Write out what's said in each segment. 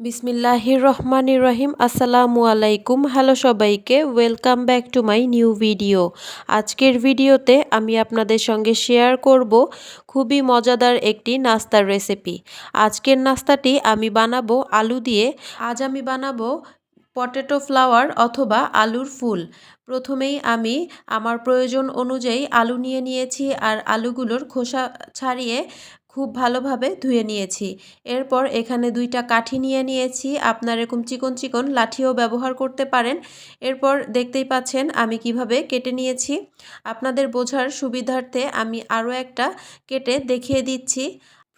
বিসমিল্লাহির রহমানির রহিম আসসালামু আলাইকুম। হ্যালো সবাইকে, welcome back to my new video. আজকের ভিডিওতে আমি আপনাদের সঙ্গে শেয়ার করব খুবই মজাদার একটি নাস্তার রেসিপি। আজকের নাস্তাটি আমি বানাবো আলু দিয়ে। আজ আমি বানাবো পটেটো ফ্লাওয়ার অথবা আলুর ফুল। প্রথমেই আমি আমার প্রয়োজন অনুযায়ী আলু নিয়ে নিয়েছি আর আলুগুলোর খোসা ছাড়িয়ে খুব ভালোভাবে ধুয়ে নিয়েছি। এরপর এখানে দুইটা কাঠি নিয়ে নিয়েছি। আপনার এরকম চিকন চিকন লাঠিও ব্যবহার করতে পারেন। এরপর দেখতেই পাচ্ছেন আমি কীভাবে কেটে নিয়েছি। আপনাদের বোঝার সুবিধার্থে আমি আরও একটা কেটে দেখিয়ে দিচ্ছি।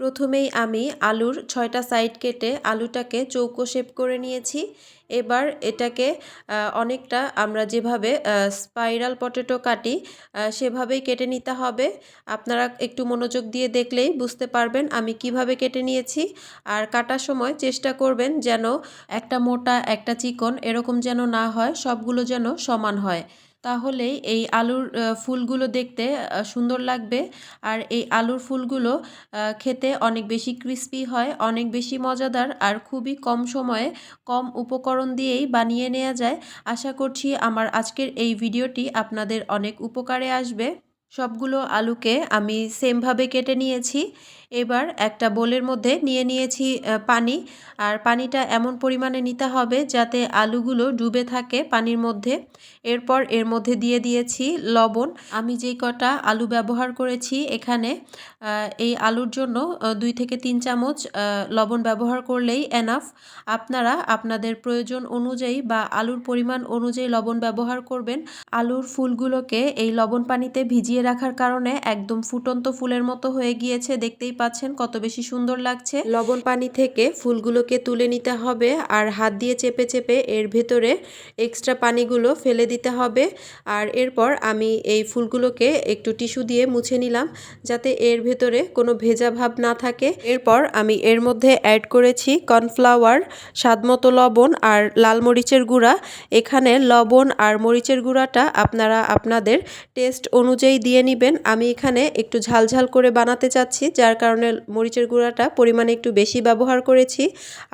প্রথমেই আমি আলুর ছয়টা সাইড কেটে আলুটাকে চৌকো শেপ করে নিয়েছি। এবার এটাকে অনেকটা আমরা যেভাবে স্পাইরাল পটেটো কাটি সেভাবেই কেটে নিতে হবে। আপনারা একটু মনোযোগ দিয়ে দেখলেই বুঝতে পারবেন আমি কীভাবে কেটে নিয়েছি। আর কাটার সময় চেষ্টা করবেন যেন একটা মোটা, একটা চিকন এরকম যেন না হয়, সবগুলো যেন সমান হয়। তাহলেই এই আলুর ফুলগুলো দেখতে সুন্দর লাগবে। আর এই আলুর ফুলগুলো খেতে অনেক বেশি ক্রিস্পি হয়, অনেক বেশি মজাদার আর খুবই কম সময়ে কম উপকরণ দিয়েই বানিয়ে নেওয়া যায়। আশা করছি আমার আজকের এই ভিডিওটি আপনাদের অনেক উপকারে আসবে। সবগুলো আলুকে আমি সেমভাবে কেটে নিয়েছি। এবার একটা বোলের মধ্যে নিয়ে নিয়েছি পানি। আর পানিটা এমন পরিমাণে নিতে হবে যাতে আলুগুলো ডুবে থাকে পানির মধ্যে। এরপর এর মধ্যে দিয়ে দিয়েছি লবণ। আমি যেই কটা আলু ব্যবহার করেছি এখানে এই আলুর জন্য দুই থেকে তিন চামচ লবণ ব্যবহার করলেই এনাফ আপনারা আপনাদের প্রয়োজন অনুযায়ী বা আলুর পরিমাণ অনুযায়ী লবণ ব্যবহার করবেন। আলুর ফুলগুলোকে এই লবণ পানিতে ভিজিয়ে রাখার কারণে একদম ফুটন্ত ফুলের মতো হয়ে গিয়েছে, দেখতেই পাচ্ছেন, কত বেশি সুন্দর লাগছে। লবণ পানি থেকে ফুলগুলোকে তুলে নিতে হবে আর হাত দিয়ে চেপে চেপে এর ভেতরে এক্সট্রা পানিগুলো ফেলে দিতে হবে। আর এরপর আমি এই ফুলগুলোকে একটু টিস্যু দিয়ে মুছে নিলাম যাতে এর ভেতরে কোনো ভেজা ভাব না থাকে। এরপর আমি এর মধ্যে অ্যাড করেছি কর্নফ্লাওয়ার স্বাদমতো লবণ আর লাল মরিচের গুঁড়া। এখানে লবণ আর মরিচের গুঁড়াটা আপনারা আপনাদের টেস্ট অনুযায়ী দিয়ে নেবেন। আমি এখানে একটু ঝালঝাল করে বানাতে চাচ্ছি, যার কারণে মরিচের গুঁড়াটা পরিমাণে একটু বেশি ব্যবহার করেছি।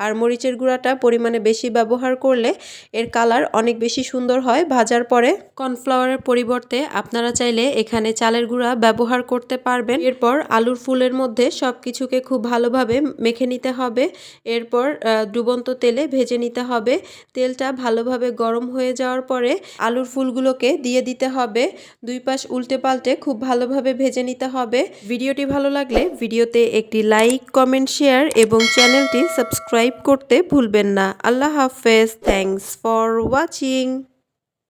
আর মরিচের গুঁড়াটা পরিমাণে বেশি ব্যবহার করলে এর কালার অনেক বেশি সুন্দর হয় ভাজার পরে। কর্নফ্লাওয়ারের পরিবর্তে আপনারা চাইলে এখানে চালের গুঁড়া ব্যবহার করতে পারবেন। এরপর আলুর ফুলের মধ্যে সব কিছুকে খুব ভালোভাবে মেখে নিতে হবে। এরপর ডুবন্ত তেলে ভেজে নিতে হবে। তেলটা ভালোভাবে গরম হয়ে যাওয়ার পরে আলুর ফুলগুলোকে দিয়ে দিতে হবে। দুই পাশ উল্টে পাল্টে খুব ভালোভাবে ভেজে নিতে হবে। ভিডিওটি ভালো লাগলে ভিডিওতে একটি লাইক, কমেন্ট, শেয়ার এবং চ্যানেলটি সাবস্ক্রাইব করতে ভুলবেন না। আল্লাহ হাফেজ। Thanks for watching